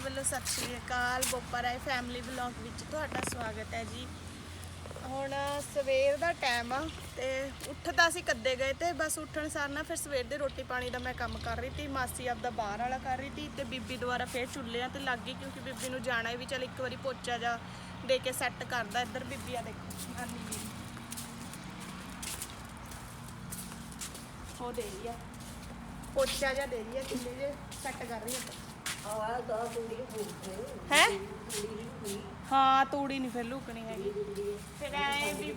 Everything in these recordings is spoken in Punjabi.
ਵੱਲੋਂ ਸਤਿ ਸ਼੍ਰੀ ਅਕਾਲ, ਬੋਪਾ ਰਾਏ ਫੈਮਿਲੀ ਵਲੌਗ ਵਿੱਚ ਤੁਹਾਡਾ ਸਵਾਗਤ ਹੈ ਜੀ। ਹੁਣ ਸਵੇਰ ਦਾ ਟਾਈਮ ਆ ਤੇ ਉੱਠਦਾ ਸੀ ਕੱਦੇ ਗਏ ਤੇ ਬਸ ਉੱਠਣ ਸਾਰ ਨਾ ਫਿਰ ਸਵੇਰ ਦੇ ਰੋਟੀ ਪਾਣੀ ਦਾ ਮੈਂ ਕੰਮ ਕਰ ਰਹੀ ਸੀ ਮਾਸੀ ਆਪਦਾ ਬਾਹਰ ਵਾਲਾ ਕਰ ਰਹੀ ਤੀ ਤੇ ਬੀਬੀ ਦੁਆਰਾ ਫੇਰ ਚੁੱਲ੍ਹਿਆਂ ਤੇ ਲੱਗ ਗਈ ਕਿਉਂਕਿ ਬੀਬੀ ਨੂੰ ਜਾਣਾ ਵੀ ਚਲ ਇੱਕ ਵਾਰੀ ਪੋਚਾ ਜਾ ਦੇ ਕੇ ਸੈੱਟ ਕਰਦਾ ਇੱਧਰ ਬੀਬੀ ਆ ਦੇਖੋ, ਨਾਨੀ ਮੇਰੀ ਉਹ ਦੇ ਰਹੀ ਆ। ਪੋਚਾ ਜਾ ਦੇ ਰਹੀ ਆ, ਚੁੱਲ੍ਹੇ ਜੇ ਸੈੱਟ ਕਰ ਰਹੀ ਆ। ਹੈ? ਹਾਂ ਤੂੜੀ ਨਹੀਂ ਫਿਰ ਲੁਕਣੀ ਹੈਗੀ। ਫਿਰ ਐ ਵੀ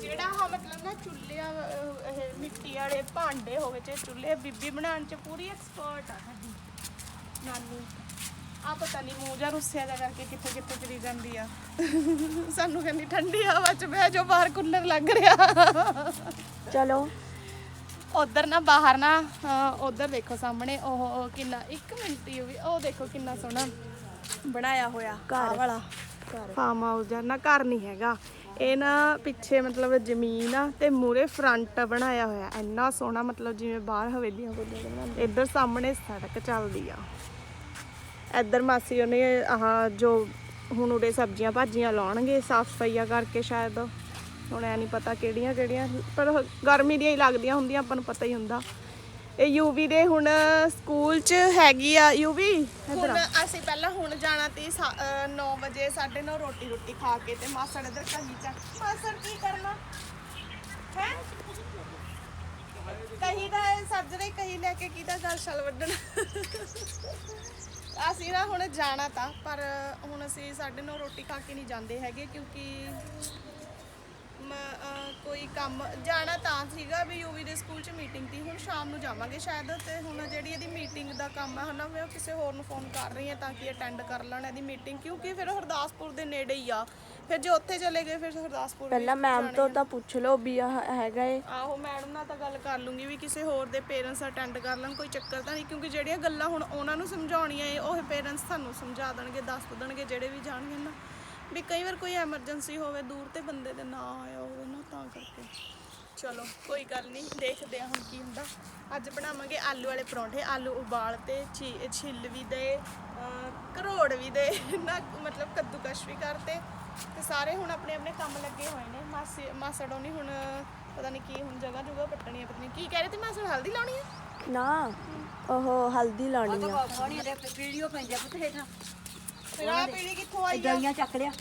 ਜਿਹੜਾ ਹਾਂ ਮਤਲਬ ਨਾ ਚੁੱਲ੍ਹਿਆਂ ਅਹ, ਇਹ ਮਿੱਟੀ ਵਾਲੇ ਭਾਂਡੇ ਹੋਵੇ ਚਾਹੇ ਚੁੱਲ੍ਹੇ ਬੀਬੀ ਬਣਾਉਣ ਚ ਪੂਰੀ ਐਕਸਪਰਟ ਆ ਸਾਡੀ। ਨਾਨੀ। ਆ ਪਤਾ ਨਹੀਂ ਮੂੰਹ ਜਾਂ ਰੁੱਸਿਆ ਜਾ ਕਰਕੇ ਕਿੱਥੇ ਕਿੱਥੇ ਚਲੀ ਜਾਂਦੀ ਆ। ਸਾਨੂੰ ਕਹਿੰਦੀ ਠੰਡੀ ਹਵਾ ਚ ਬਹਿ ਜੋ ਬਾਹਰ ਕੂਲਰ ਲੱਗ ਰਿਹਾ। ਚਲੋ। ਉਧਰ ਨਾ ਬਾਹਰ ਨਾ ਉਧਰ ਦੇਖੋ ਸਾਹਮਣੇ ਉਹ ਕਿੰਨਾ ਇੱਕ ਮਿੰਟ ਹੀ ਹੋਈ ਉਹ ਦੇਖੋ ਕਿੰਨਾ ਸੋਹਣਾ ਬਣਾਇਆ ਹੋਇਆ ਘਰ। ਵਾਲਾ। ਘਰ। ਫਾਰਮ ਹਾਊਸ ਜਾਂ ਨਾ ਘਰ ਨਹੀਂ ਹੈਗਾ। ਇਹ ਨਾ ਪਿੱਛੇ ਮਤਲਬ ਜ਼ਮੀਨ ਆ ਤੇ ਮੂਰੇ ਫਰੰਟ ਬਣਾਇਆ ਹੋਇਆ। ਇੰਨਾ ਸੋਹਣਾ ਮਤਲਬ ਜਿਵੇਂ ਬਾਹਰ ਹਵੇਲੀਆਂ ਕੋਲ ਬਣਾਉਂਦੇ। ਇੱਧਰ ਸਾਹਮਣੇ ਸੜਕ ਚੱਲਦੀ ਆ। ਇੱਧਰ ਮਾਸੀ ਉਹਨੇ ਆਹ ਜੋ ਹੁਣ ਉਰੇ ਸਬਜ਼ੀਆਂ ਭਾਜੀਆਂ ਲਾਉਣਗੇ ਸਾਫ਼ ਸਫਾਈਆਂ ਕਰਕੇ ਸ਼ਾਇਦ। ਹੁਣ ਐ ਨਹੀਂ ਪਤਾ ਕਿਹੜੀਆਂ ਕਿਹੜੀਆਂ, ਪਰ ਗਰਮੀ ਦੀਆਂ ਹੀ ਲੱਗਦੀਆਂ ਹੁੰਦੀਆਂ, ਆਪਾਂ ਨੂੰ ਪਤਾ ਹੀ ਹੁੰਦਾ। ਇਹ ਯੂਵੀ ਦੇ ਹੁਣ ਸਕੂਲ 'ਚ ਹੈਗੀ ਆ ਯੂਵੀ ਹੁਣ ਅਸੀਂ ਪਹਿਲਾਂ ਹੁਣ ਜਾਣਾ ਤੀ 9 ਵਜੇ 9:30 ਰੋਟੀ ਰੋਟੀ ਖਾ ਕੇ ਤੇ ਮਾਸੜ ਇਧਰ ਕਹੀ ਚੱਕ ਮਾਸੜ ਕੀ ਕਰਨਾ? ਹੈ? ਕਹੀ ਦਾ ਸੱਜਰੇ, ਕਹੀ ਲੈ ਕੇ ਕਿਹਦਾ ਗੱਲ ਛਲ ਵੱਢਣ? ਅਸੀਂ ਨਾ ਹੁਣ ਜਾਣਾ ਤਾਂ, ਪਰ ਹੁਣ ਅਸੀਂ 9:30 ਰੋਟੀ ਖਾ ਕੇ ਨਹੀਂ ਜਾਂਦੇ ਹੈਗੇ, ਕਿਉਂਕਿ ਮ- ਅਹ ਕੋਈ ਕੰਮ ਜਾਣਾ ਤਾਂ ਸੀਗਾ ਵੀ ਯੂਵੀ ਦੇ ਸਕੂਲ 'ਚ ਮੀਟਿੰਗ ਤੀ। ਹੁਣ ਸ਼ਾਮ ਨੂੰ ਜਾਵਾਂਗੇ ਸ਼ਾਇਦ ਤੇ ਹੁਣ ਜਿਹੜੀ ਇਹਦੀ ਮੀਟਿੰਗ ਦਾ ਕੰਮ ਹੈ ਹਨਾ ਮੈਂ ਉਹ ਕਿਸੇ ਹੋਰ ਨੂੰ ਫੋਨ ਕਰ ਰਹੀ ਹਾਂ ਤਾਂ ਕਿ ਅਟੈਂਡ ਕਰ ਲੈਣ ਇਹਦੀ ਮੀਟਿੰਗ ਕਿਉਂਕਿ ਫਿਰ ਹਰਦਾਸਪੁਰ ਦੇ ਨੇੜੇ ਹੀ ਆ। ਫਿਰ ਜੇ ਉੱਥੇ ਚਲੇ ਗਏ ਫਿਰ ਹਰਦਾਸਪੁਰ ਵੀ ਪਹਿਲਾਂ ਮੈਮ ਜਾਣਾ ਤੋਂ। ਤਾਂ ਪੁੱਛ ਲਓ ਵੀ ਆਹ ਹੈਗਾ ਏ। ਆਹੋ ਮੈਡਮ ਨਾਲ ਤਾਂ ਗੱਲ ਕਰ ਲੂੰਗੀ ਵੀ ਕਿਸੇ ਹੋਰ ਦੇ ਪੇਰੈਂਟਸ ਅਟੈਂਡ ਕਰ ਲੈਣ ਕੋਈ ਚੱਕਰ ਤਾਂ ਨਹੀਂ ਕਿਉਂਕਿ ਜਿਹੜੀਆਂ ਗੱਲਾਂ ਹੁਣ ਉਹਨਾਂ ਨੂੰ ਸਮਝਾਉਣੀਆਂ ਏ ਉਹ ਪੇਰੈਂਟਸ ਤੁਹਾਨੂੰ ਸਮਝਾ ਦੇਣਗੇ ਦੱਸ ਦੇਣਗੇ ਜਿਹੜੇ ਵੀ ਜਾਣਗੇ ਨਾ। ਵੀ ਕਈ ਵਾਰ ਕੋਈ ਐਮਰਜੈਂਸੀ ਹੋਵੇ ਦੂਰ ਤੇ ਬੰਦੇ ਦੇ ਨਾ ਆਇਆ ਹੋਵੇ ਨਾ ਤਾਂ ਕਰਕੇ। ਚਲੋ ਕੋਈ ਗੱਲ ਨਹੀਂ ਦੇਖਦੇ ਹਾਂ ਹੁਣ ਕੀ ਹੁੰਦਾ। ਅੱਜ ਬਣਾਵਾਂਗੇ ਆਲੂ ਵਾਲੇ ਪਰੌਂਠੇ ਆਲੂ ਉਬਾਲ ਤੇ ਛੀ- ਛਿੱਲ ਵੀ ਦੇ ਕਰੋੜ ਵੀ ਦੇ ਨਾ ਮਤਲਬ ਕੱਦੂਕਸ਼ ਵੀ ਕਰਤੇ। ਤੇ ਸਾਰੇ ਹੁਣ ਆਪਣੇ ਆਪਣੇ ਕੰਮ ਲੱਗੇ ਹੋਏ ਨੇ। ਮਾਸੀ ਮਾਸੜੋਂ ਨਹੀਂ ਹੁਣ ਪਤਾ ਨਹੀਂ ਕੀ ਹੁਣ ਜਗ੍ਹਾ ਜੁਗਾ ਪੱਟਣੀ ਆ ਪਤਾ ਨਹੀਂ ਕੀ ਕਹਿ ਰਹੇ ਤੇ ਮਾਸੜ ਹਲਦੀ ਲਾਉਣੀ ਆ? ਨਾ ਉਹ ਹਲਦੀ ਲਾਉਣੀ ਆ। ਵੀਡੀਓ ਪੈਂਦੇ ਪੁੱਤ ਹੇਠਾਂ। ਫਿਰ ਆ ਪੀੜੀ ਕਿੱਥੋਂ ਆਈ ਆ ਦਲੀਆਂ ਚੱਕ ਲਿਆ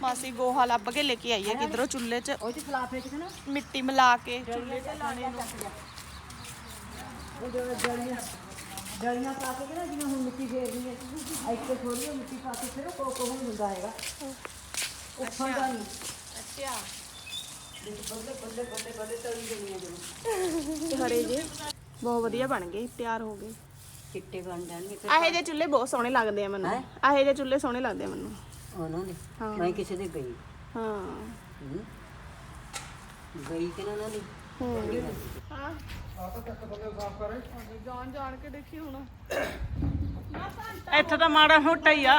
ਮਾਸੀ ਗੋਹਾ ਲੱਭ ਕੇ ਲੈ ਕੇ ਆਈ ਹੈ ਕਿਧਰੋਂ ਚੁੱਲ੍ਹੇ 'ਚ ਉਹ ਚ ਖਲਾਫ ਵਿੱਚ ਨਾ ਮਿੱਟੀ ਮਿਲਾ ਕੇ ਚੁੱਲ੍ਹੇ 'ਤੇ ਲਾਣੇ ਨੂੰ ਉਹ ਜੋ ਦਲੀਆਂ ਦਲੀਆਂ ਪਾ ਕੇ ਨਾ ਜਿਵੇਂ ਹੁਣ ਮਿੱਟੀ ਫੇਰਦੀ ਹੈ ਇੱਥੇ ਥੋੜੀ ਜਿਹੀ ਮਿੱਟੀ ਪਾ ਕੇ ਫਿਰ ਉਹ ਕੋ ਕੋ ਹੁੰਦਾ ਹੈਗਾ ਉਹ ਫੰਦਾ ਨਹੀਂ ਅੱਛਾ ਹਰੇ ਜੇ ਬਹੁਤ ਵਧੀਆ ਬਣ ਗਏ ਤਿਆਰ ਹੋ ਗਏ ਚਿੱਟੇ ਬਣ ਜਾਣਗੇ ਫਿਰ ਆਹੇ ਜੇ ਚੁੱਲ੍ਹੇ ਬਹੁਤ ਸੋਹਣੇ ਲੱਗਦੇ ਆ ਮੈਨੂੰ। ਆਹੇ ਜੇ ਚੁੱਲ੍ਹੇ ਸੋਹਣੇ ਲੱਗਦੇ ਆ ਮੈਨੂੰ। ਉਹਨਾਂ ਦੇ? ਹਾਂ। ਮੈਂ ਕਿਸੇ ਦੇ ਗਈ। ਹਾਂ। ਹੂੰ। ਗਈ ਕਿ ਨਾ ਉਹਨਾਂ ਦੀ? ਹਾਂ। ਜਾਣ ਜਾਣ ਕੇ ਦੇਖੀ ਹੁਣ। ਇੱਥੇ ਤਾਂ ਮਾੜਾ ਮੋਟਾ ਹੀ ਆ।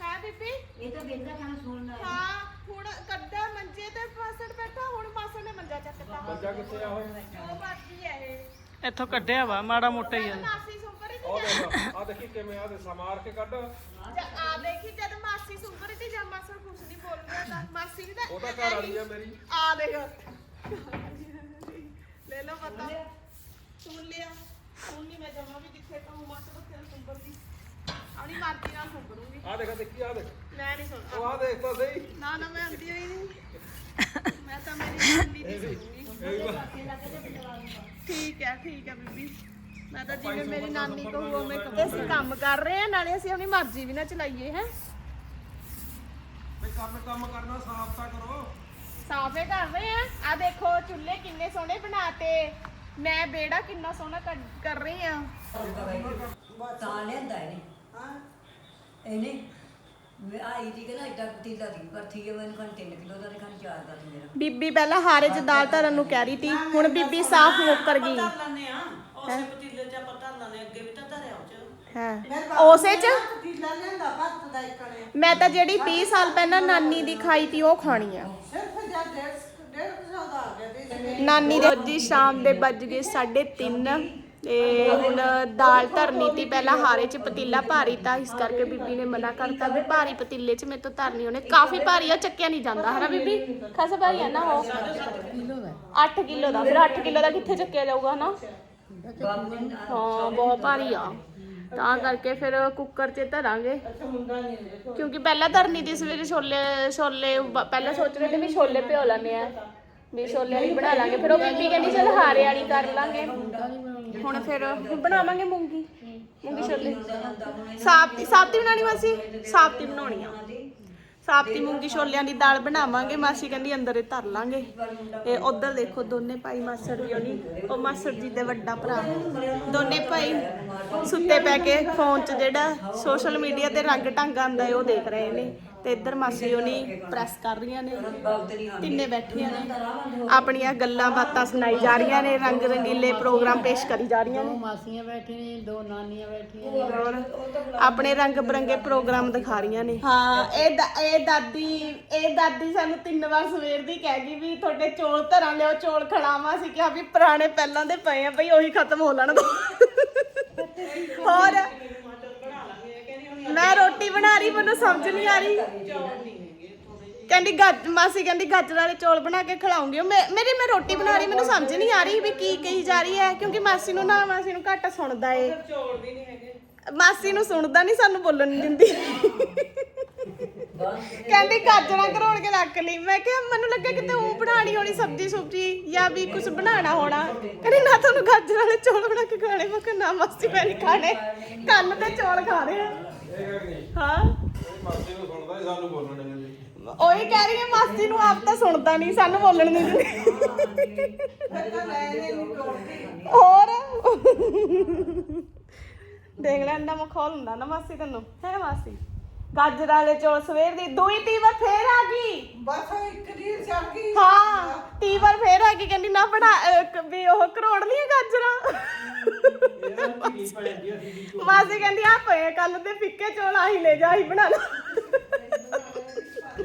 ਹੈ ਬੀਬੀ? ਇਹ ਤਾਂ ਵੇਖਦਾ ਕਹਿਣਾ ਸੁਣਨਾ ਹਾਂ ਹੁਣ ਕੱਡਾ ਮੰਜੇ ਤੇ ਮਾਸੜ ਬੈਠਾ ਹੁਣ ਮਾਸੜ ਨੇ ਮੰਜਾ ਚੱਕਤਾ ਮੰਜਾ ਕਿੱਥੇ ਆ ਉਹ? ਬਾਕੀ ਹੈ ਇਹ। ਇੱਥੋਂ ਕੱਢਿਆ ਵਾ ਮਾੜਾ ਮੋਟਾ ਹੀ ਆ। ਮਾਸੀ ਸੁੰਪਰੀ ਆ ਤੇ ਦੇਖ ਆ ਦੇਖੀ ਕਿਵੇਂ ਆ ਦੇ ਸਮਾਰ ਕੇ ਕੱਢ। ਆ ਦੇਖੀ ਜਦ ਮਾਸੀ ਸੁੰਪਰੀ ਤੇ ਜਾਂ ਮਾਸੜ ਕੁਝ ਨਹੀਂ ਬੋਲਦਾ ਤਾਂ। ਮਾਸੀ ਵੀ ਤਾਂ ਉਹ ਤਾਂ ਘਰ ਵਾਲੀ ਆ ਮੇਰੀ। ਆ ਦੇਖ। ਲੈ ਲਓ ਪਤਾ ਸੁਣ ਲਿਆ ਸੁਣ ਨਹੀਂ ਮੈਂ ਜਮਾ ਵੀ ਕਿੱਥੇ ਕਹੂੰ ਮਾਸੜ ਤੇ ਸੁੰਪਰੀ ਆਪਣੀ ਮਰਜ਼ੀ ਨਾਲ ਸੁੰਪਰੂੰਗੀ ਆ ਦੇਖ ਦੇਖੀ ਆ ਦੇਖ। ਮੈਂ ਨਹੀਂ ਸੁਣ ਉਹ ਆ ਦੇਖ ਤਾਂ ਸਹੀ। ਨਾ ਨਾ ਮੈਂ ਆਂਦੀ ਹੋਈ ਨਹੀਂ ਮੈਂ ਤਾਂ ਮੇਰੀ ਨਾਨੀ ਦੀ ਸੁਣੂਗੀ। ਠੀਕ ਹੈ ਠੀਕ ਹੈ ਬੀਬੀ। ਮੈਂ ਤਾਂ ਜਿਵੇਂ ਮੇਰੀ ਨਾਨੀ ਕਹੂ ਉਵੇਂ ਕਹੂੰ ਅਸੀਂ ਕੰਮ ਕਰ ਰਹੇ ਹਾਂ ਨਾਲੇ ਅਸੀਂ ਆਪਣੀ ਮਰਜ਼ੀ ਵੀ ਨਾ ਚਲਾਈਏ ਹੈ। ਬਈ ਕੰਮ ਕੰਮ ਕਰਨਾ ਸਾਫ਼ ਤਾਂ ਕਰੋ। ਸਾਫੇ ਕਰ ਰਹੇ ਆ ਆ ਦੇਖੋ ਚੁੱਲ੍ਹੇ ਕਿੰਨੇ ਸੋਹਣੇ ਬਣਾਤੇ। ਮੈਂ ਬੇੜਾ ਕਿੰਨਾ ਸੋਹਣਾ ਕਰ- ਕਰ ਰਹੀ ਆ ਤਾਂ ਲੈਂਦਾ ਇਹਨੇ। ਹਾਂ। ਇਹਨੇ ਮੈਂ ਆਈ ਦੀ ਕਿ ਨਾ ਇੱਡਾ ਪਤੀਲਾ ਦੀ ਪਰ ਠੀਕ ਹੈ ਮੈਨੂੰ ਕੰਨ 3 ਕਿਲੋ ਦਾ ਤੇ ਕੰਨ 4 ਦਾ ਤੇ ਮੇਰਾ। ਬੀਬੀ ਪਹਿਲਾਂ ਹਾਰੇ ਚ ਦਾਲ ਧਰਨ ਨੂੰ ਕਹਿ ਰਹੀ ਤੀ ਹੁਣ ਬੀਬੀ ਸਾਫ਼ ਮੁੱਕਰ ਗਈ। ਲੈਣੇ ਆ ਉਸੇ ਪਤੀਲੇ ਚ ਆਪਾਂ ਧਰ ਲੈਣੇ ਅੱਗੇ ਵੀ ਤਾਂ ਧਰਿਆ ਉਹ ਚ। ਹੈ? ਉਸੇ ਚ? ਮੈਂ ਤਾਂ ਜਿਹੜੀ 20 ਸਾਲ ਪਹਿਲਾਂ ਨਾਨੀ ਦੀ ਖਾਈ ਤੀ ਉਹ ਖਾਣੀ ਆ। ਨਾਨੀ ਦੇ ਜੀ ਸ਼ਾਮ ਦੇ ਵੱਜ ਗਏ 3:30 ਤੇ ਹੁਣ ਦਾਲ ਧਰਨੀ ਤੀ, ਪਹਿਲਾਂ ਹਾਰੇ ਚ ਪਤੀਲਾ ਭਾਰੀ ਤਾਂ, ਇਸ ਕਰਕੇ ਬੀਬੀ ਨੇ ਮਨਾ ਕਰਤਾ ਵੀ ਭਾਰੀ ਪਤੀਲੇ ਚ ਮੇਰੇ ਤੋਂ ਧਰਨੀ ਉਹਨੇ। ਕਾਫੀ ਭਾਰੀ ਆ, ਚੱਕਿਆ ਨਹੀਂ ਜਾਂਦਾ, ਹਨਾ ਬੀਬੀ? ਖਾਸਾ ਭਾਰੀ ਆ ਨਾ ਉਹ? 8 ਕਿਲੋ ਦਾ, ਫਿਰ 8 ਕਿਲੋ ਦਾ ਕਿੱਥੇ ਚੱਕਿਆ ਜਾਊਗਾ ਨਾ ਹਾਂ, ਬਹੁਤ ਭਾਰੀ ਆ। ਤਾਂ ਕਰਕੇ ਫਿਰ ਕੁੱਕਰ 'ਚ ਧਰਾਂਗੇ। ਕਿਉਂਕਿ ਪਹਿਲਾਂ ਧਰਨੀ ਦੀ ਸਵੇਰੇ ਛੋਲੇ ਛੋਲੇ ਪਹਿਲਾਂ ਸੋਚ ਰਹੇ ਤੇ ਵੀ ਛੋਲੇ ਭਿਓ ਲੈਣੇ ਆ। ਵੀ ਛੋਲੇ ਵਾਲੀ ਬਣਾ ਲਾਂਗੇ, ਫਿਰ ਉਹ ਬੀਬੀ ਕਹਿੰਦੀ, ਚਲ ਹਾਰੇ ਵਾਲੀ ਕਰ ਲਾਂਗੇ। ਹੁਣ ਫਿਰ ਬਣਾਵਾਂਗੇ ਮੂੰਗੀ। ਮੂੰਗੀ ਛੋਲੇ। ਸਾਬਤੀ ਸਾਬਤੀ ਬਣਾਣੀ ਮਾਸੀ? ਸਾਬਤੀ ਬਣਾਉਣੀ ਆ। ਸਾਬਤੀ ਮੂੰਗੀ ਛੋਲਿਆਂ ਦੀ ਦਾਲ ਬਣਾਵਾਂਗੇ। ਮਾਸੀ ਕਹਿੰਦੀ ਅੰਦਰ ਹੀ ਧਰ ਲਾਂਗੇ। ਤੇ ਉਧਰ ਦੇਖੋ ਦੋਨੇ ਭਾਈ ਮਾਸੜ ਵੀ ਉਹਨੀ ਉਹ ਮਾਸੜ ਜੀ ਦੇ ਵੱਡਾ ਭਰਾ। ਦੋਨੇ ਭਾਈ ਸੁੱਤੇ ਪੈ ਕੇ ਫੋਨ 'ਚ ਜਿਹੜਾ ਸੋਸ਼ਲ ਮੀਡੀਆ ਤੇ ਰੰਗ ਢੰਗ ਆਂਦਾ ਹੈ ਉਹ ਦੇਖ ਰਹੇ ਨੇ। ਤੇ ਇੱਧਰ ਮਾਸੀ ਉਹਨੀ ਪ੍ਰੈਸ ਕਰ ਰਹੀਆਂ ਨੇ। ਤਿੰਨੇ ਬੈਠੀਆਂ ਨੇ। ਆਪਣੀਆਂ ਗੱਲਾਂ ਬਾਤਾਂ ਸੁਣਾਈ ਜਾ ਰਹੀਆਂ ਨੇ ਰੰਗ ਰੰਗੀਲੇ ਪ੍ਰੋਗਰਾਮ ਪੇਸ਼ ਕਰੀ ਜਾ ਰਹੀਆਂ ਨੇ। ਮਾਸੀਆਂ ਬੈਠੀਆਂ ਨੇ ਦੋ ਨਾਨੀਆਂ ਬੈਠੀਆਂ ਨੇ। ਹੋਰ ਆਪਣੇ ਰੰਗ ਬਰੰਗੇ ਪ੍ਰੋਗਰਾਮ ਦਿਖਾ ਰਹੀਆਂ ਨੇ। ਹਾਂ ਇਹ ਦਾ- ਇਹ ਦਾਦੀ ਇਹ ਦਾਦੀ ਸਾਨੂੰ ਤਿੰਨ ਵਾਰ ਸਵੇਰ ਦੀ ਕਹਿ ਗਈ ਵੀ ਤੁਹਾਡੇ ਚੋਲ ਧਰਾਂ ਲਿਓ ਚੋਲ ਖੜਾਵਾਂ ਸੀ ਕਿਹਾ ਵੀ ਪੁਰਾਣੇ ਪਹਿਲਾਂ ਦੇ ਪਏ ਆ ਬਈ ਉਹੀ ਖਤਮ ਹੋ ਲੈਣ ਦੋ। ਹੋਰ ਮੈਂ ਰੋਟੀ ਬਣਾ ਰਹੀ ਮੈਨੂੰ ਸਮਝ ਨਹੀਂ ਆ ਰਹੀ। ਕਹਿੰਦੀ ਗੱਜ ਮਾਸੀ ਕਹਿੰਦੀ ਗਾਜਰ ਵਾਲੇ ਚੌਲ ਬਣਾ ਕੇ ਖਿਲਾਉਂਗੀ। ਉਹ ਮੈਂ- ਮੇਰੀ ਮੈਂ ਰੋਟੀ ਬਣਾ ਰਹੀ ਮੈਨੂੰ ਸਮਝ ਨਹੀਂ ਆ ਰਹੀ ਵੀ ਕੀ ਕਹੀ ਜਾ ਰਹੀ ਹੈ ਕਿਉਂਕਿ ਮਾਸੀ ਨੂੰ ਨਾ ਮਾਸੀ ਨੂੰ ਘੱਟ ਸੁਣਦਾ ਏ। ਮਾਸੀ ਨੂੰ ਸੁਣਦਾ ਨਹੀਂ ਸਾਨੂੰ ਬੋਲਣ ਨਹੀਂ ਦਿੰਦੀ। ਕਹਿੰਦੀ ਗਾਜਰਾਂ ਘਰੋੜ ਕੇ ਰੱਖ ਲਈ। ਮੈਂ ਕਿਹਾ ਮੈਨੂੰ ਲੱਗਾ ਕਿਤੇ ਉਹ ਬਣਾਣੀ ਹੋਣੀ ਸਬਜੀ ਸੁਬਜੀ ਜਾਂ ਵੀ ਕੁਝ ਬਣਾਉਣਾ ਹੋਣਾ। ਕਹਿੰਦੀ ਨਾ ਤੁਹਾਨੂੰ ਗਾਜਰ ਵਾਲੇ ਚੌਲ ਬਣਾ ਕੇ ਖਾਣੇ ਮੈਂ ਕਿਹਾ ਨਾ ਮਾਸੀ ਮੈਂ ਨਹੀਂ ਖਾਣੇ। ਕੰਨ ਤੇ ਚੌਲ ਖਾ ਰਹੇ ਆ। ਹਾਂ? ਮਾਸੀ ਨੂੰ ਸੁਣਦਾ ਹੀ ਸਾਨੂੰ ਬੋਲਣ ਨਹੀਂ ਦਿੰਦੀ ਉਹੀ ਕਹਿ ਰਹੀ ਹੈ, ਮਾਸੀ ਨੂੰ ਆਪ ਤਾਂ ਸੁਣਦਾ ਨਹੀਂ, ਸਾਨੂੰ ਬੋਲਣ ਨਹੀਂ ਦਿੰਦੀ। ਹੋਰ? ਦੇਖ ਲੈ, ਇੰਨਾ ਮਖੌਲ ਹੁੰਦਾ ਨਾ ਮਾਸੀ ਤੈਨੂੰ। ਹੈ ਮਾਸੀ? ਗਾਜਰ ਵਾਲੇ ਚੌਲ ਸਵੇਰ ਦੀ ਦੂਈ ਤੀ ਵਾਰ ਫੇਰ ਆ ਗਈ। ਬਸ ਇੱਕ ਦੀ ਚੱਲ ਗਈ। ਹਾਂ ਤੀ ਵਾਰ ਫੇਰ ਆ ਗਈ ਕਹਿੰਦੀ ਨਾ ਬਣਾ ਅਹ, ਕ- ਵੀ ਉਹ ਕਰੋੜ ਲੀਆਂ ਗਾਜਰਾਂ। ਮਾਸੀ ਕਹਿੰਦੀ ਆ ਪਏ ਕੱਲ ਦੇ ਫਿੱਕੇ ਚੌਲ ਆਹੀ ਲੈ ਜਾ ਆਹੀ ਬਣਾ ਲਾ।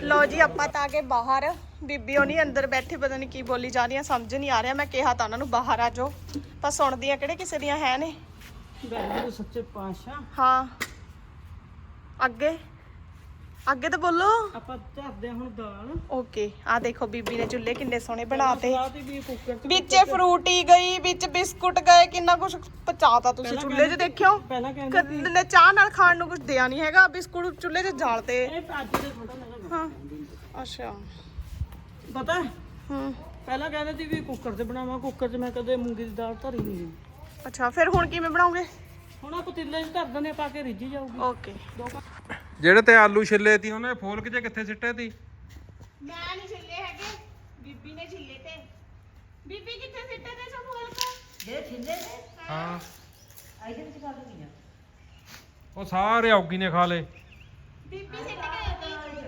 ਲੋ ਜੀ ਆਪਾਂ ਤਾਂ ਆ ਕੇ ਬਾਹਰ। ਬੀਬੀ ਹੋਣੀ ਅੰਦਰ ਬੈਠੇ ਪਤਾ ਨਹੀਂ ਕੀ ਬੋਲੀ ਜਾ ਰਹੀਆਂ ਸਮਝ ਨਹੀਂ ਆ ਰਿਹਾ। ਮੈਂ ਕਿਹਾ ਤਾਂ ਉਹਨਾਂ ਨੂੰ ਬਾਹਰ ਆ ਜਾਓ। ਪਰ ਸੁਣਦੀਆਂ ਕਿਹੜੇ ਕਿਸੇ ਦੀਆਂ ਹੈ ਨੇ? ਬੈਠੇ ਸੱਚੇ ਪਾਸ਼ਾ ਹਾਂ। ਅੱਗੇ? ਅੱਗੇ ਤਾਂ ਬੋਲੋ। ਆਪਾਂ ਧਰਦੇ ਹੁਣ ਦਾਲ। ਓਕੇ ਆ ਦੇਖੋ ਬੀਬੀ ਨੇ ਚੁੱਲ੍ਹੇ ਕਿੰਨੇ ਸੋਹਣੇ ਬਣਾਤੇ। ਬਾਅਦ ਵੀ ਕੁੱਕਰ ਚ ਵਿੱਚ ਫਰੂਟੀ ਗਈ ਵਿੱਚ ਬਿਸਕੁਟ ਗਏ ਕਿੰਨਾ ਕੁਝ ਪਚਾਤਾ ਤੁਸੀਂ ਚੁੱਲ੍ਹੇ 'ਚ ਦੇਖਿਓ। ਪਹਿਲਾਂ ਕਹਿੰਦੇ ਕਦੇ ਨੇ ਚਾਹ ਨਾਲ ਖਾਣ ਨੂੰ ਕੁਝ ਦਿਆ ਨਹੀਂ ਹੈਗਾ ਬਿਸਕੁਟ ਚੁੱਲ੍ਹੇ 'ਚ ਜਾਲਤੇ ਇਹ ਅੱਜ ਦੇ ਥੋੜਾ ਨਾ ਹਾਂ ਅੱਛਾ। ਪਤਾ ਹੂੰ? ਪਹਿਲਾਂ ਕਹਿੰਦੇ ਸੀ ਵੀ ਕੁੱਕਰ 'ਚ ਬਣਾਵਾਂ ਕੁੱਕਰ 'ਚ ਮੈਂ ਕਦੇ ਮੂੰਗੀ ਦੀ ਦਾਲ ਧਰੀ ਨਹੀਂ ਅੱਛਾ ਫਿਰ ਹੁਣ ਕਿਵੇਂ ਬਣਾਓਗੇ? ਹੁਣ ਆ ਪਤੀਲੇ 'ਚ ਧਰ ਦਨੇ ਪਾ ਕੇ ਰਿੱਝੀ ਜਾਊਗੀ। ਓਕੇ। ਜਿਹੜੇ ਤੇ ਆਲੂ ਛਿੱਲੇ ਤੀ ਉਹਨੇ ਫੋਲਕ ਜੇ ਕਿੱਥੇ ਸਿੱਟੇ ਤੀ? ਮੈਂ ਨਹੀਂ ਛਿੱਲੇ ਹੈਗੇ। ਬੀਬੀ ਨੇ ਛਿੱਲੇ ਤੇ। ਬੀਬੀ ਕਿੱਥੇ ਸਿੱਟੇ ਤੇ ਸਭ ਬੋਲ ਕੇ ਹਾਂ। ਇਹਦੇ ਵਿੱਚ ਕਰ ਦਿੰਦੀ ਆ। ਉਹ ਸਾਰੇ ਔਗੀ ਨੇ ਖਾ ਲਏ। ਬੀਬੀ ਸਿੱਟ ਗਏ ਤੇ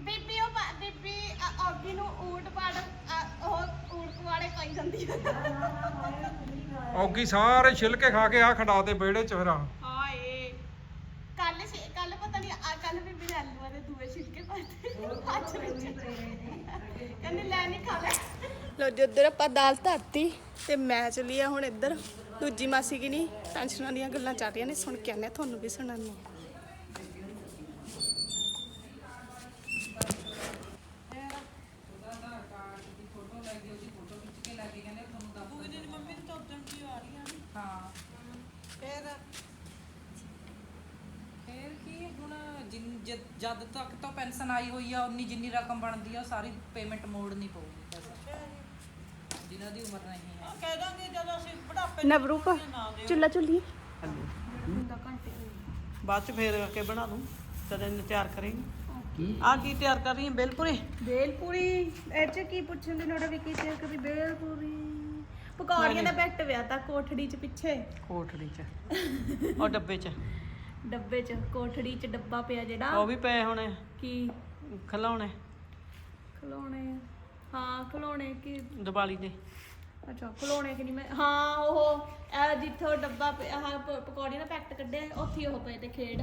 ਬੀਬੀ ਉਹ ਪਾ- ਬੀਬੀ ਅ- ਔਗੀ ਨੂੰ ਊਟ ਪਾੜ ਅ- ਉਹ ਊਟ ਵਾਲੇ ਪਾਈ ਜਾਂਦੀ ਹੈ ਔਗੀ ਸਾਰੇ ਛਿਲਕੇ ਖਾ ਕੇ ਆ ਖੜਾ ਤੇ ਵਿਹੜੇ ਚ ਫਿਰ ਆ ਹਾਏ ਕੱਲ ਕੱਲ ਪਤਾ ਨਹੀਂ ਕੱਲ ਬੀਬੀ ਨੇ ਆਲੂਆਂ ਦੇ ਅੱਜ ਵਿੱਚ। ਕਹਿੰਦੀ ਲੈ ਨਹੀਂ ਖਾ ਲੈ। ਲੋ ਜੀ ਉੱਧਰ ਆਪਾਂ ਦਾਲ ਧਰਤੀ ਤੇ ਮੈਂ ਚਲੀ ਆ ਹੁਣ ਇੱਧਰ। ਦੂਜੀ ਮਾਸੀ ਕੀ ਨਹੀਂ ਟੈਨਸ਼ਨਾਂ ਦੀਆਂ ਗੱਲਾਂ ਚੱਲ ਰਹੀਆਂ ਨੇ ਸੁਣ ਕੇ ਆਨੇ ਤੁਹਾਨੂੰ ਵੀ ਸੁਣਾਉਂਦੇ ਹਾਂ। ਫੇਰ ਕੀ ਹੁਣ ਜਿਨ- ਜਦ ਜਦ ਤੱਕ ਤਾਂ ਪੈਨਸ਼ਨ ਆਈ ਹੋਈ ਆ ਉਨੀ ਜਿੰਨੀ ਰਕਮ ਬਣਦੀ ਆ ਉਹ ਸਾਰੀ ਪੇਮੈਂਟ ਮੋੜਨੀ ਪਊਗੀ। ਪੈਸੇ ਜਿਨ੍ਹਾਂ ਦੀ ਉਮਰ ਨਹੀਂ ਹੈ। ਕਹਿ ਦਾਂਗੇ ਜਦੋਂ ਅਸੀਂ ਬੁਢਾਪੇ ਨਵਰੂਪ ਚੁੱਲਾ ਚੁੱਲੀ ਬਾਅਦ ਚ ਫੇਰ ਕੇ ਬਣਾ ਦੂੰ ਤਦ ਇਹਨੂੰ ਤਿਆਰ ਕਰੇਂਗੇ। ਆ ਕੀ ਤਿਆਰ ਕਰ ਰਹੀ ਹੈ ਬਿਲਪੁਰੇ? ਬੇਲਪੂਰੀ? ਇਹ ਚ ਕੀ ਪੁੱਛਣ ਦੀ ਨੋੜਾ ਵੀ ਕੀ ਤੇ ਕਦੀ ਬੇਲਪੂਰੀ। ਪਕੌੜੀਆਂ ਦਾ ਪੈਕਟ ਪਿਆ ਤਾਂ ਕੋਠੜੀ ਚ ਪਿੱਛੇ। ਕੋਠੜੀ ਚ। ਉਹ ਡੱਬੇ ਚ। ਡੱਬੇ ਚ ਕੋਠੜੀ ਚ ਡੱਬਾ ਪਿਆ ਜਿਹੜਾ। ਉਹ ਵੀ ਪਏ ਹੋਣੇ। ਕੀ? ਖਲਾਉਣੇ ਖਲੋਣੇ। ਹਾਂ ਖਲੋਣੇ ਕੀ ਦੀਵਾਲੀ ਦੇ ਅੱਛਾ ਖਲੋਣੇ ਕਿ ਨਹੀਂ ਮੈਂ ਹਾਂ ਉਹ ਇਹ ਜਿੱਥੇ ਉਹ ਡੱਬਾ ਪਿਆ ਆਹ ਪ- ਪਕੌੜੀਆਂ ਦਾ ਪੈਕਟ ਕੱਢਿਆ ਉੱਥੇ ਹੀ ਉਹ ਪਏ ਤੇ ਖੇਡ।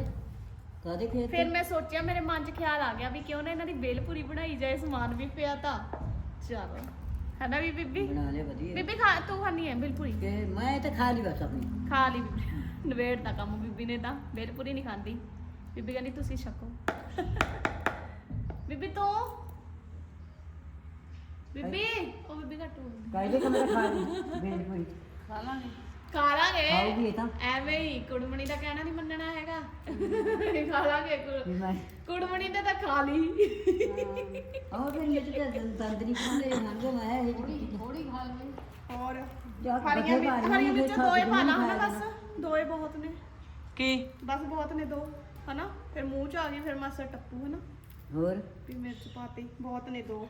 ਕਾਦੇ ਖੇਤ? ਫਿਰ ਮੈਂ ਸੋਚਿਆ ਮੇਰੇ ਮਨ 'ਚ ਖਿਆਲ ਆ ਗਿਆ ਵੀ ਕਿਉਂ ਨਾ ਇਹਨਾਂ ਦੀ ਬੇਲਪੂਰੀ ਬਣਾਈ ਜਾਏ ਸਮਾਨ ਵੀ ਪਿਆ ਤਾਂ। ਚਲੋ ਹੈ ਨਾ ਵੀ ਬੀਬੀ? ਬਣਾ ਲਿਆ ਵਧੀਆ। ਬੀਬੀ ਖਾ ਤੂੰ ਖਾਣੀ ਹੈ। ਬਿਲਪੁਰੀ ਤੇ ਮੈਂ ਤਾਂ ਖਾ ਲਈ ਬਸ ਆਪਣੀ। ਖਾ ਲਈ ਬੀਬੀ। ਨਵੇੜ ਦਾ ਕੰਮ ਬੀਬੀ ਨੇ ਤਾਂ ਬਿਲਪੁਰੀ ਨਹੀਂ ਖਾਂਦੀ। ਬੀਬੀ ਕਹਿੰਦੀ ਤੁਸੀਂ ਛਕੋ। ਬੀਬੀ ਤੂੰ? ਬੀਬੀ? ਉਹ ਬੀਬੀ ਘੱਟੂ ਕਾਇਦੇ ਕਮਰੇ ਖਾ ਲਈ। ਬੇਲ ਕੋਈ। ਖਾ ਲਾਂਗੇ ਖਾਊਗੀ ਇਹ ਤਾਂ। ਐਵੇਂ ਹੀ ਕੁੜਮਣੀ ਦਾ ਕਹਿਣਾ ਨਹੀਂ ਮੰਨਣਾ ਹੈਗਾ। ਖਾ ਲਾਂਗੇ ਕੁੜ- ਵੀ ਮੈਂ ਕੁੜਮਣੀ ਨੇ ਤਾਂ ਖਾ ਲਈ। ਆਹ ਵੀ ਨਿੱਤ ਤੇ ਤੰਦਰੀ ਖਾਂਦੇ ਹੰਗੋ ਮੈਂ ਇਹ ਥੋੜੀ ਖਾ ਲਈ ਹੋਰ। ਹਰੀਆਂ ਬੱਠੇ ਹਰੀਆਂ ਭਾਰੀਆਂ ਵਿੱਚ ਦੋਏ ਪਾ ਲਾ ਹਨਾ ਬਸ। ਦੋਏ ਬਹੁਤ ਨੇ। ਕੀ? ਬਸ ਬਹੁਤ ਨੇ ਦੋ ਹਨਾ? ਫਿਰ ਮੂੰਹ ਚ ਆ ਗਈ ਫਿਰ ਮਾਸਾ ਟੱਪੂ ਹਨਾ? ਹੋਰ? ਵੀ ਮਿਰਚ ਪਾਤੀ ਬਹੁਤ ਨੇ ਦੋ।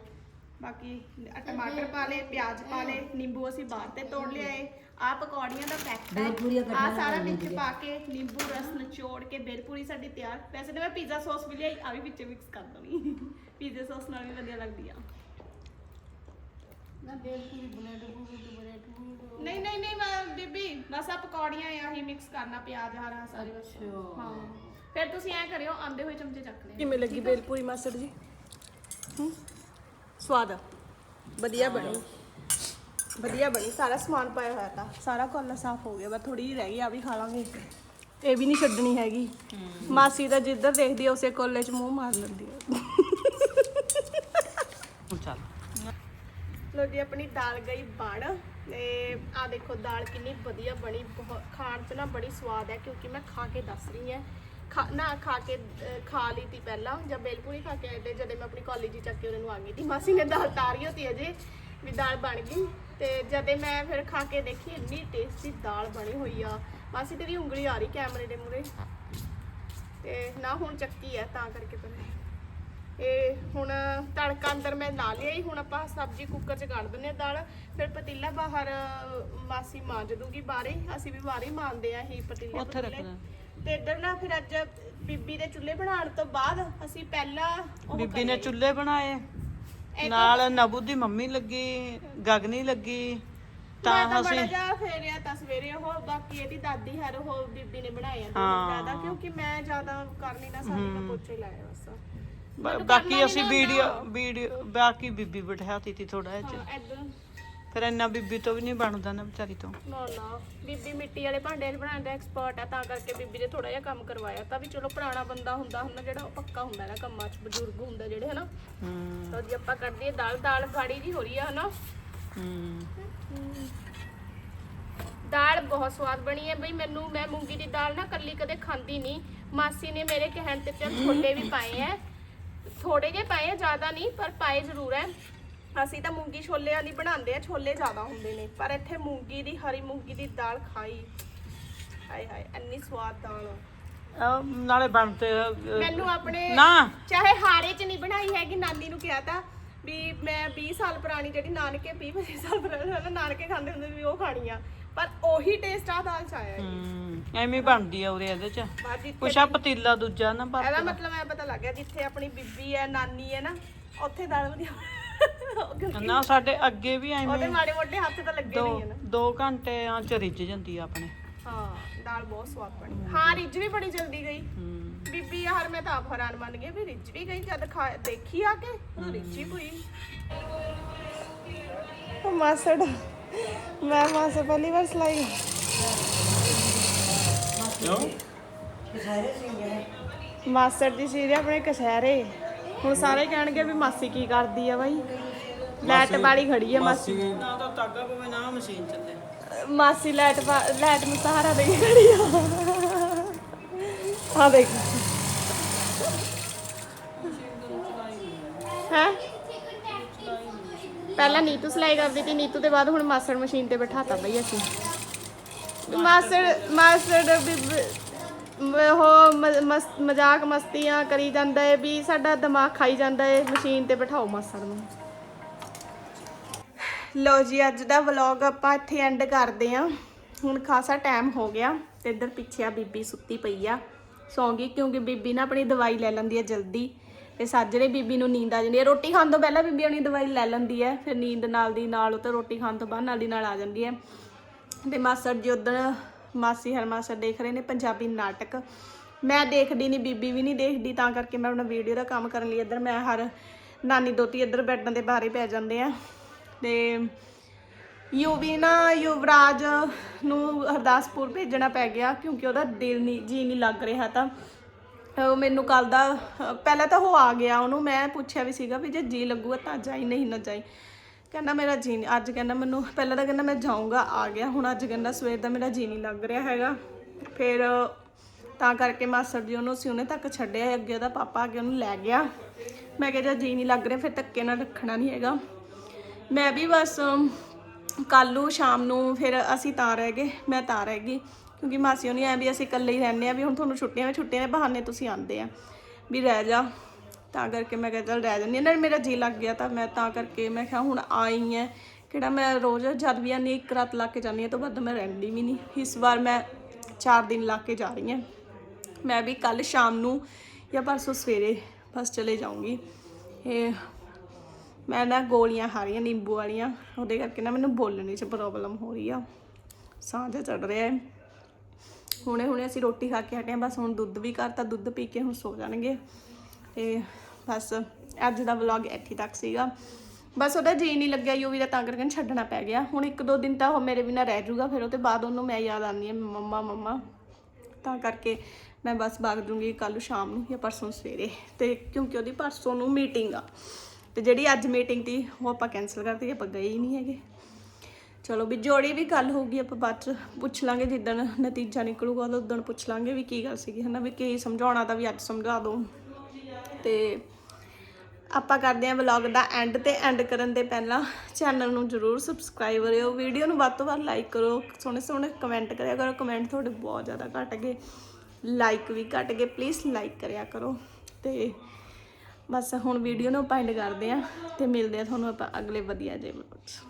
ਬਾਕੀ ਟਮਾਟਰ ਪਾ ਲਏ ਪਿਆਜ਼ ਪਾ ਲਏ ਨਿੰਬੂ ਅਸੀਂ ਬਾਹਰ ਤੇ ਤੋੜ ਲਿਆਏ। ਆ ਪਕੌੜੀਆਂ ਦਾ ਪੈਕਟ ਬੇਲਪੂਰੀਆਂ ਆ ਕੱਢੀਆਂ ਸਾਰਾ ਵਿੱਚ ਪਾ ਕੇ ਨਿੰਬੂ ਰਸ ਨਿਚੋੜ ਕੇ ਬੇਲਪੂਰੀ ਸਾਡੀ ਤਿਆਰ। ਵੈਸੇ ਤਾਂ ਮੈਂ ਪੀਜ਼ਾ ਸੌਸ ਵੀ ਲਿਆਈ ਆ ਵੀ ਵਿੱਚ ਮਿਕਸ ਕਰ ਦਵਾਂਗੀ ਪੀਜ਼ਾ ਸੌਸ ਨਾਲ ਵੀ ਵਧੀਆ ਲੱਗਦੀ ਆ। ਨਹੀਂ ਨਹੀਂ ਨਹੀਂ ਮੈਂ ਬੀਬੀ ਬਸ ਆ ਪਕੌੜੀਆਂ ਆ ਹੀ ਮਿਕਸ ਕਰਨਾ ਪਿਆਜ਼ ਹਰਾ ਸਾਰੀ ਬਸ ਹਾਂ। ਫਿਰ ਤੁਸੀਂ ਐ ਕਰਿਓ ਆਂਦੇ ਹੋਏ ਚਮਚੇ ਚੱਕ ਲਿਓ। ਕਿਵੇਂ ਲੱਗੀ ਬੇਲਪੂਰੀ ਮਾਸਟਰ ਜੀ? ਸਵਾਦ ਵਧੀਆ ਬਣੀ। ਵਧੀਆ ਬਣੀ। ਸਾਰਾ ਸਮਾਨ ਪਾਇਆ ਹੋਇਆ ਤਾਂ। ਸਾਰਾ ਕੋਲਾ ਸਾਫ਼ ਹੋ ਗਿਆ। ਬਸ ਥੋੜੀ ਜਿਹੀ ਰਹਿ ਗਈ ਆ ਵੀ ਖਾ ਲਾਂਗੇ ਇਹ ਵੀ ਨਹੀਂ ਛੱਡਣੀ ਹੈਗੀ। ਮਾਸੀ ਤਾਂ ਜਿੱਧਰ ਦੇਖਦੀ ਆ ਉਸੇ ਕੋਲੇ 'ਚ ਮੂੰਹ ਮਾਰ ਲੈਂਦੀ ਆ ਹੁਣ ਚੱਲ ਲੋ ਜੀ, ਆਪਣੀ ਦਾਲ ਗਈ ਬਣ ਤੇ ਆ ਦੇਖੋ ਦਾਲ ਕਿੰਨੀ ਵਧੀਆ ਬਣੀ, ਬਹੁਤ ਖਾਣ 'ਚ ਨਾ ਬੜੀ ਸਵਾਦ ਹੈ, ਕਿਉਂਕਿ ਮੈਂ ਖਾ ਕੇ ਦੱਸ ਰਹੀ ਹਾਂ। ਖਾ, ਨਾ ਖਾ ਕੇ ਖਾ ਲਈ ਤੀ ਪਹਿਲਾਂ ਜਦ ਬੇਲਪੂਰੀ ਖਾ ਕੇ ਆਏ ਤੇ ਜਦੋਂ ਮੈਂ ਆਪਣੀ ਕਾਲਜ ਚੱਕ ਕੇ ਉਹਨਾਂ ਨੂੰ ਆ ਗਈ ਤੀ। ਮਾਸੀ ਨੇ ਦਾਲ ਤਾਰੀ ਹੋਤੀ ਅਜੇ ਵੀ ਦਾਲ ਬਣ ਗਈ। ਤੇ ਜਦੇ ਮੈਂ ਫਿਰ ਖਾ ਕੇ ਦੇਖੀ, ਇੰਨੀ ਟੇਸਟੀ ਦਾਲ ਬਣੀ ਹੋਈ ਆ। ਮਾਸੀ ਤੇਰੀ ਉਂਗਲੀ ਆ ਰਹੀ ਕੈਮਰੇ ਦੇ ਮੂਰੇ ਤੇ ਨਾ ਹੁਣ ਚੱਕੀ ਹੈ ਤਾਂ ਕਰਕੇ ਬਣੇ ਇਹ ਹੁਣ ਤੜਕਾ ਅੰਦਰ ਮੈਂ ਲਾ ਲਿਆ ਹੀ ਹੁਣ ਆਪਾਂ ਸਬਜ਼ੀ ਕੁੱਕਰ 'ਚ ਕੱਢ ਦਿੰਨੇ ਆ ਦਾਲ। ਫਿਰ ਪਤੀਲਾ ਬਾਹਰ ਮਾਸੀ ਮਾਂਜ ਦੂਗੀ ਬਾਹਰੇ ਅਸੀਂ ਵੀ ਬਾਹਰੇ ਹੀ ਮਾਂਜਦੇ ਆ ਹੀ ਪਤੀਲੇ। ਉੱਥੇ। ਤੇ ਇੱਧਰ ਨਾ ਫਿਰ ਅੱਜ ਬੀਬੀ ਦੇ ਚੁੱਲ੍ਹੇ ਬਣਾਉਣ ਤੋਂ ਬਾਅਦ ਅਸੀਂ ਪਹਿਲਾਂ ਉਹ ਬੀਬੀ ਨੇ ਚੁੱਲ੍ਹੇ ਬਣਾਏ। ਨਾਲ ਨਬੂ ਦੀ ਮੰਮੀ ਲੱਗੀ ਗਗਨੀ ਲੱਗੀ। ਤਾਂ ਤਾਂ ਅਸੀਂ ਜਾ ਫੇਰਿਆ ਤਾਂ ਸਵੇਰੇ ਉਹ ਬਾਕੀ ਇਹਦੀ ਦਾਦੀ ਹਰ ਉਹ ਬੀਬੀ ਨੇ ਬਣਾਇਆ ਹਾਂ। ਜ਼ਿਆਦਾ ਕਿਉਂਕਿ ਮੈਂ ਜ਼ਿਆਦਾ ਕਰ ਨਹੀਂ ਨਾ ਸਕਦੀ ਤਾਂ ਪੋਚੇ ਲਾਇਆ ਬਸ। ਬ- ਬਾਕੀ ਅਸੀਂ ਵੀਡੀਓ ਵੀਡੀਓ ਬਾਕੀ ਬੀਬੀ ਬਿਠਾਤੀ ਤੀ ਥੋੜਾ ਜਿਹਾ ਹਾਂ ਇੱਧਰ ਫਿਰ ਇੰਨਾ ਬੀਬੀ ਤੋਂ ਵੀ ਨਹੀਂ ਬਣਦਾ ਨਾ ਵਿਚਾਰੀ ਤੋਂ। ਨਾ ਨਾ। ਬੀਬੀ ਮਿੱਟੀ ਵਾਲੇ ਭਾਂਡੇ 'ਚ ਬਣਾਉਣ ਦਾ ਐਕਸਪਰਟ ਆ ਤਾਂ ਕਰਕੇ ਬੀਬੀ ਨੇ ਥੋੜਾ ਜਿਹਾ ਕੰਮ ਕਰਵਾਇਆ। ਤਾਂ ਵੀ ਚਲੋ ਪੁਰਾਣਾ ਬੰਦਾ ਹੁੰਦਾ ਹੁੰਦਾ ਜਿਹੜਾ ਉਹ ਪੱਕਾ ਹੁੰਦਾ ਨਾ ਕੰਮਾਂ 'ਚ ਬਜ਼ੁਰਗ ਹੁੰਦਾ ਜਿਹੜੇ ਹਨਾ? ਹੂੰ। ਤਾਂ ਜੀ ਆਪਾਂ ਕੱਢ ਦਈਏ ਦਾਲ ਦਾਲ ਗਾੜੀ ਜੀ ਹੋ ਰਹੀ ਆ ਹਨਾ? ਹੂੰ। ਦਾਲ ਬਹੁਤ ਸਵਾਦ ਬਣੀ ਹੈ। ਬਈ ਮੈਨੂੰ ਮੈਂ ਮੂੰਗੀ ਦੀ ਦਾਲ ਨਾ ਕੱਲੀ ਕਦੇ ਖਾਂਦੀ ਨਹੀਂ। ਮਾਸੀ ਨੇ ਮੇਰੇ ਕਹਿਣ ਤੇ ਚੱਲ ਛੋਲੇ ਵੀ ਪਾਏ ਐ। ਥੋੜੇ ਜਿਹੇ ਪਾਏ ਆ ਜ਼ਿਆਦਾ ਨਹੀਂ ਪਰ ਪਾਏ ਜ਼ਰੂਰ ਐ ਅਸੀਂ ਤਾਂ ਮੂੰਗੀ ਛੋਲਿਆਂ ਦੀ ਬਣਾਉਂਦੇ ਆ ਛੋਲੇ ਜ਼ਿਆਦਾ ਹੁੰਦੇ ਨੇ ਪਰ ਇੱਥੇ ਮੂੰਗੀ ਦੀ ਹਰੀ ਮੂੰਗੀ ਦੀ ਦਾਲ ਖਾਈ। ਹਾਏ ਹਾਏ ਇੰਨੀ ਸਵਾਦ ਦਾਲ ਅਹ ਨਾਲੇ ਬਣਤੇ ਅਹ, ਮੈਨੂੰ ਆਪਣੇ ਨਾ। ਚਾਹੇ ਹਾਰੇ ਚ ਨਹੀਂ ਬਣਾਈ ਹੈਗੀ ਨਾਨੀ ਨੂੰ ਕਿਹਾ ਤਾਂ ਵੀ ਮੈਂ 20 ਸਾਲ ਪੁਰਾਣੀ ਜਿਹੜੀ ਨਾਨਕੇ 20 25 ਸਾਲ ਪੁਰਾਣੀ ਨਾਨਕੇ ਖਾਂਦੇ ਹੁੰਦੇ ਵੀ ਉਹ ਖਾਣੀ ਆ। ਪਰ ਉਹੀ ਟੇਸਟ ਆ ਦਾਲ ਚ ਆਇਆ ਹੈ ਹੂੰ। ਐਵੇਂ ਬਣਦੀ ਆ ਉਰੇ ਇਹਦੇ ਚ। ਬਾਅਦ ਜਿੱਥੇ ਕੁਛ ਆ ਪਤੀਲਾ ਦੂਜਾ ਨਾ ਇਹਦਾ ਪਰ ਮਤਲਬ ਐ ਪਤਾ ਲੱਗ ਗਿਆ ਜਿੱਥੇ ਆਪਣੀ ਬੀਬੀ ਹੈ ਨਾਨੀ ਹੈ ਨਾ ਉੱਥੇ ਦਾਲ ਵਧੀਆ ਨਾ ਸਾਡੇ ਅੱਗੇ ਵੀ ਐਵੇਂ ਉਹਦੇ ਮਾੜੇ ਮੋਟੇ ਹੱਥ ਤਾਂ ਲੱਗੇ ਦੋ ਨਹੀਂ ਹੈ ਨਾ। ਦੋ ਘੰਟਿਆਂ ਚ ਰਿੱਝ ਜਾਂਦੀ ਆ ਆਪਣੇ। ਹਾਂ ਦਾਲ ਬਹੁਤ ਸਵਾਦ ਬਣੀ। ਹਾਂ ਰਿੱਝ ਵੀ ਬੜੀ ਜਲਦੀ ਗਈ। ਹੂੰ। ਬੀਬੀ ਯਾਰ ਮੈਂ ਤਾਂ ਆਪ ਹੈਰਾਨ ਮੰਨ ਗਈ ਵੀ ਰਿੱਝ ਵੀ ਗਈ ਜਦ ਖਾ ਦੇਖੀ ਆ ਕੇ ਉਹ ਰਿੱਝੀ ਪਈ। ਮਾਸੜ ਮੈਂ ਮਾਸੜ ਪਹਿਲੀ ਵਾਰ ਸਲਾਈ ਮਾਸੜ ਦੀ ਸੀਰੀ ਆਪਣੇ ਕਸ਼ਹਿਰੇ। ਹੁਣ ਸਾਰੇ ਕਹਿਣਗੇ ਵੀ ਮਾਸੀ ਕੀ ਕਰਦੀ ਆ ਬਾਈ? ਲੈਟ ਵਾਲੀ ਖੜੀ ਆ ਮਾਸੀ। ਨਾ ਤਾਂ ਤਾਗਾ ਪਵੇ ਨਾ ਮਸ਼ੀਨ ਚੱਲੇ। ਮਾਸੀ ਲੈਟ ਪਾ- ਲੈਟ ਨੂੰ ਸਹਾਰਾ ਦੇ ਕੇ ਖੜੀ ਆ। ਆ ਦੇਖ। ਹੈ? ਪਹਿਲਾਂ ਨੀਤੂ ਸਿਲਾਈ ਕਰਦੀ ਸੀ ਨੀਤੂ ਦੇ ਬਾਅਦ ਹੁਣ ਮਾਸੜ ਮਸ਼ੀਨ ਤੇ ਬਿਠਾਤਾ ਬਈ ਅਸੀਂ। ਮਾਸੜ ਮਾਸੜ ਵੀ ਬ- ਉਹ ਮ- ਮਸ- ਮਜ਼ਾਕ ਮਸਤੀਆਂ ਕਰੀ ਜਾਂਦਾ ਏ, ਵੀ ਸਾਡਾ ਦਿਮਾਗ ਖਾਈ ਜਾਂਦਾ ਏ, ਮਸ਼ੀਨ ਤੇ ਬਿਠਾਓ ਮਾਸੜ ਨੂੰ। ਲੋ ਜੀ, ਅੱਜ ਦਾ ਵਲੌਗ ਆਪਾਂ ਇੱਥੇ ਐਂਡ ਕਰਦੇ ਆਂ। ਹੁਣ ਖਾਸਾ ਟਾਈਮ ਹੋ ਗਿਆ ਤੇ ਇੱਧਰ ਪਿੱਛੇ ਆ ਬੀਬੀ ਸੁੱਤੀ ਪਈ ਆ। ਸੌਂ ਗਈ ਕਿਉਂਕਿ ਬੀਬੀ ਨਾ ਆਪਣੀ ਦਵਾਈ ਲੈ ਲੈਂਦੀ ਹੈ ਜਲਦੀ। ਤੇ ਸਾਜਰੇ ਬੀਬੀ ਨੂੰ ਨੀਂਦ ਆ ਜਾਂਦੀ ਹੈ ਰੋਟੀ ਖਾਣ ਤੋਂ ਪਹਿਲਾਂ ਬੀਬੀ ਆਪਣੀ ਦਵਾਈ ਲੈ ਲੈਂਦੀ ਹੈ ਫਿਰ ਨੀਂਦ ਨਾਲ ਦੀ ਨਾਲ ਉਹ ਤਾਂ ਰੋਟੀ ਖਾਣ ਤੋਂ ਬਾਅਦ ਨਾਲ ਦੀ ਨਾਲ ਆ ਜਾਂਦੀ ਹੈ ਤੇ ਮਾਸੜ ਜੀ ਉਧਰ ਮਾਸੀ ਹਰ ਦੇਖ ਰਹੇ ਨੇ ਪੰਜਾਬੀ ਨਾਟਕ। ਮੈਂ ਦੇਖਦੀ ਨਹੀਂ ਬੀਬੀ ਵੀ ਨਹੀਂ ਦੇਖਦੀ, ਤਾਂ ਕਰਕੇ ਮੈਂ ਆਪਣਾ ਵੀਡੀਓ ਦਾ ਕੰਮ ਕਰਨ ਲਈ ਇੱਧਰ ਮੈਂ ਹਰ ਨਾਨੀ ਦੋਤੀ ਇੱਧਰ ਬੈਠਣ ਦੇ ਬਾਹਰੇ ਪੈ ਜਾਂਦੇ ਆ। ਤੇ ਯੂਵੀ ਨਾ ਯੁਵਰਾਜ ਨੂੰ ਹਰਦਾਸਪੁਰ ਭੇਜਣਾ ਪੈ ਗਿਆ, ਕਿਉਂਕਿ ਉਹਦਾ ਦਿਲ ਨਹੀਂ ਜੀ ਨਹੀਂ ਲੱਗ ਰਿਹਾ ਤਾਂ। ਉਹ ਮੈਨੂੰ ਕੱਲ ਦਾ, ਪਹਿਲਾਂ ਤਾਂ ਉਹ ਆ ਗਿਆ ਉਹਨੂੰ, ਮੈਂ ਪੁੱਛਿਆ ਵੀ ਸੀਗਾ ਵੀ ਜੇ ਜੀ ਲੱਗੂਗਾ ਤਾਂ ਜਾਈ, ਨਹੀਂ ਨਾ ਜਾਈ। ਕਹਿੰਦਾ ਮੇਰਾ ਜੀ ਨਹੀਂ ਅੱਜ ਕਹਿੰਦਾ ਮੈਨੂੰ, ਪਹਿਲਾਂ ਤਾਂ ਕਹਿੰਦਾ ਮੈਂ ਜਾਊਂਗਾ, ਆ ਗਿਆ, ਹੁਣ ਅੱਜ ਕਹਿੰਦਾ ਸਵੇਰ ਦਾ ਮੇਰਾ ਜੀ ਨਹੀਂ ਲੱਗ ਰਿਹਾ ਹੈਗਾ। ਫਿਰ ਤਾਂ ਕਰਕੇ ਮਾਸਟਰ ਜੀ ਉਹਨੂੰ ਸੀ ਉਹਨੇ ਤੱਕ ਛੱਡਿਆ, ਅੱਗੇ ਉਹਦਾ ਪਾਪਾ ਅੱਗੇ ਉਹਨੂੰ ਲੈ ਗਿਆ। ਮੈਂ ਕਿਹਾ ਜੇ ਜੀ ਨਹੀਂ ਲੱਗ ਰਿਹਾ, ਫਿਰ ਧੱਕੇ ਨਾਲ ਰੱਖਣਾ ਨਹੀਂ ਹੈਗਾ। ਮੈਂ ਵੀ ਬਸ ਕੱਲ੍ਹ ਨੂੰ, ਸ਼ਾਮ ਨੂੰ ਫਿਰ ਅਸੀਂ ਤਾਂ ਰਹਿ ਗਏ, ਮੈਂ ਤਾਂ ਰਹਿ ਗਈ। ਕਿਉਂਕਿ ਮਾਸੀ ਹੋਣੀ ਐ ਵੀ ਅਸੀਂ ਇਕੱਲੇ ਹੀ ਰਹਿੰਦੇ ਆ ਵੀ ਹੁਣ ਤੁਹਾਨੂੰ ਛੁੱਟੀਆਂ ਵਿੱਚ ਛੁੱਟੀਆਂ ਦੇ ਬਹਾਨੇ ਤੁਸੀਂ ਆਉਂਦੇ ਆ। ਵੀ ਰਹਿ ਜਾ। ਤਾਂ ਕਰਕੇ ਮੈਂ ਕਿਹਾ ਚੱਲ ਰਹਿ ਜਾਂਦੀ ਹਾਂ। ਨਾਲ ਮੇਰਾ ਜੀ ਲੱਗ ਗਿਆ ਤਾਂ ਮੈਂ ਤਾਂ ਕਰਕੇ ਮੈਂ ਕਿਹਾ ਹੁਣ ਆਈ ਐ ਕਿਹੜਾ ਮੈਂ ਰੋਜ਼ ਜਦ ਵੀ ਆਨੀ ਇੱਕ ਰਾਤ ਲਾ ਕੇ ਜਾਂਦੀ ਹਾਂ ਤੋਂ ਵੱਧ ਮੈਂ ਰਹਿੰਦੀ ਵੀ ਨਹੀਂ। ਇਸ ਵਾਰ ਮੈਂ 4 ਦਿਨ ਲਾ ਕੇ ਜਾ ਰਹੀ ਹਾਂ। ਮੈਂ ਵੀ ਕੱਲ ਸ਼ਾਮ ਨੂੰ ਜਾਂ ਪਰਸੋਂ ਸਵੇਰੇ ਬਸ ਚਲੇ ਜਾਊਂਗੀ। ਇਹ ਮੈਂ ਨਾ ਗੋਲੀਆਂ ਖਾ ਰਹੀ ਹਾਂ ਨਿੰਬੂ ਵਾਲੀਆਂ। ਉਹਦੇ ਕਰਕੇ ਨਾ ਮੈਨੂੰ ਬੋਲਣ 'ਚ ਪ੍ਰੋਬਲਮ ਹੋ ਰਹੀ ਆ। ਸਾਹ ਜਿਹਾ ਚੜ ਰਿਹਾ ਹੈ। ਹੁਣੇ ਹੁਣੇ ਅਸੀਂ ਰੋਟੀ ਖਾ ਕੇ ਹਟੇ ਹਾਂ। ਬਸ ਹੁਣ ਦੁੱਧ ਵੀ ਕਰਤਾ ਦੁੱਧ ਪੀ ਕੇ ਹੁਣ ਸੋ ਜਾਣਗੇ। ਤੇ ਬਸ ਅੱਜ ਦਾ ਵਲੌਗ ਇੱਥੇ ਤੱਕ ਸੀਗਾ। ਬਸ ਉਹਦਾ ਜੀ ਨਹੀਂ ਲੱਗਿਆ ਯੂਵੀ ਦਾ ਤਾਂ ਕਰਕੇ ਛੱਡਣਾ ਪੈ ਗਿਆ। ਹੁਣ ਇੱਕ ਦੋ ਦਿਨ ਤਾਂ ਉਹ ਮੇਰੇ ਬਿਨਾਂ ਰਹਿ ਜਾਊਗਾ, ਫਿਰ ਉਹ ਤੋਂ ਬਾਅਦ ਉਹਨੂੰ ਮੈਂ ਯਾਦ ਆਉਂਦੀ ਹੈ ਮੰਮਾ ਮੰਮਾ, ਤਾਂ ਕਰਕੇ ਮੈਂ ਬਸ ਵਗ ਜੂੰਗੀ ਕੱਲ ਸ਼ਾਮ ਨੂੰ ਜਾਂ ਪਰਸੋਂ ਸਵੇਰੇ। ਤੇ ਕਿਉਂਕਿ ਉਹਦੀ ਪਰਸੋਂ ਨੂੰ ਮੀਟਿੰਗ ਆ। ਤੇ ਜਿਹੜੀ ਅੱਜ ਮੀਟਿੰਗ ਤੀ ਉਹ ਆਪਾਂ ਕੈਨਸਲ ਕਰਤੀ ਆਪਾਂ ਗਏ ਹੀ ਨਹੀਂ ਹੈਗੇ। ਚਲੋ ਵੀ ਜੋੜੀ ਵੀ ਗੱਲ ਹੋਊਗੀ, ਆਪਾਂ ਬਾਅਦ ਚ ਪੁੱਛ ਲਾਂਗੇ, ਜਿੱਦਣ ਨਤੀਜਾ ਨਿਕਲੂਗਾ, ਉਦੋਂ ਪੁੱਛ ਲਾਂਗੇ ਵੀ ਕੀ ਗੱਲ ਸੀਗੀ, ਹਨਾ, ਵੀ ਕੀ ਸਮਝਾਉਣਾ ਤਾਂ ਵੀ ਅੱਜ ਸਮਝਾ ਦਿਓ ਤੇ ਆਪਾਂ ਕਰਦੇ ਹਾਂ ਵਲੌਗ ਦਾ ਐਂਡ ਤੇ ਐਂਡ ਕਰਨ ਦੇ ਪਹਿਲਾਂ ਚੈਨਲ ਨੂੰ ਜਰੂਰ ਸਬਸਕ੍ਰਾਈਬ ਕਰਿਓ। ਵੀਡੀਓ ਨੂੰ ਵੱਧ ਤੋਂ ਵੱਧ ਲਾਈਕ ਕਰੋ। ਸੋਹਣੇ ਸੋਹਣੇ ਕਮੈਂਟ ਕਰਿਆ ਕਰੋ। ਕਮੈਂਟ ਤੁਹਾਡੇ ਬਹੁਤ ਜ਼ਿਆਦਾ ਘੱਟ ਗਏ। ਲਾਈਕ ਵੀ ਘੱਟ ਗਏ। ਪਲੀਜ਼ ਲਾਈਕ ਕਰਿਆ ਕਰੋ। ਤੇ ਬਸ ਹੁਣ ਵੀਡੀਓ ਨੂੰ ਆਪਾਂ ਐਂਡ ਕਰਦੇ ਹਾਂ। ਤੇ ਮਿਲਦੇ ਆ ਤੁਹਾਨੂੰ ਆਪਾਂ ਅਗਲੇ ਵਧੀਆ ਜਿਹੇ ਵਲੌਗ 'ਚ।